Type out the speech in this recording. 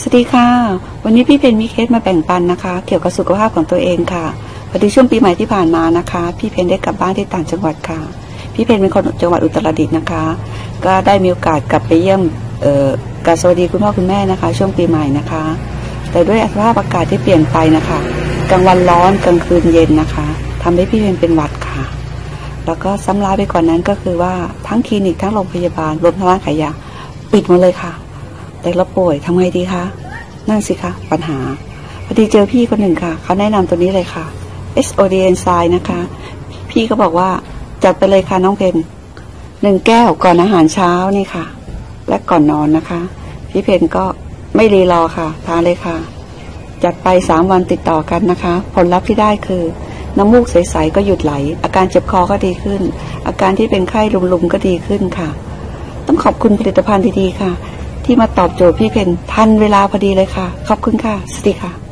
สวัสดีค่ะ วันนี้พี่เพนมีเคสมาแบ่งปันนะคะ เกี่ยวกับสุขภาพของตัวเองค่ะพอดีช่วงปีใหม่ที่ผ่านมานะคะ พี่เพนได้กลับบ้านที่ต่างจังหวัดค่ะ พี่เพนเป็นคนจังหวัดอุตรดิตถ์นะคะ ก็ได้มีโอกาสกลับไปเยี่ยมเอ่อการสวัสดีคุณพ่อคุณแม่นะคะ ช่วงปีใหม่นะคะ แต่ด้วยสภาพอากาศที่เปลี่ยนไปนะคะกลางวันร้อนกลางคืนเย็นนะคะทำให้พี่เพนเป็นหวัดค่ะ แล้วก็ซ้ำร้ายไปกว่านนั้นก็คือว่าทั้งคลินิกทั้งโรงพยาบาลรวมทั้งร้านขายยาปิดหมดเลยค่ะ แต่เราป่วยทำไงดีคะนั่นสิคะปัญหาพอดีเจอพี่คนหนึ่งค่ะ เขาแนะนำตัวนี้เลยค่ะ SOD enzyme นะคะ พี่ก็บอกว่าจัดไปเลยค่ะน้องเพนหนึ่งแก้วก่อนอาหารเช้านี่ค่ะ และก่อนนอนนะคะ พี่เพนก็ไม่รีรอค่ะ ทานเลยค่ะ จัดไปสามวันติดต่อกันนะคะ ผลลัพธ์ที่ได้คือ น้ำมูกใสๆก็หยุดไหล อาการเจ็บคอก็ดีขึ้น อาการที่เป็นไข้ลุมๆก็ดีขึ้นค่ะ ต้องขอบคุณผลิตภัณฑ์ดีๆค่ะ ที่มาตอบโจทย์พี่เพนทันเวลาพอดีเลยค่ะ ขอบคุณค่ะ สวัสดีค่ะ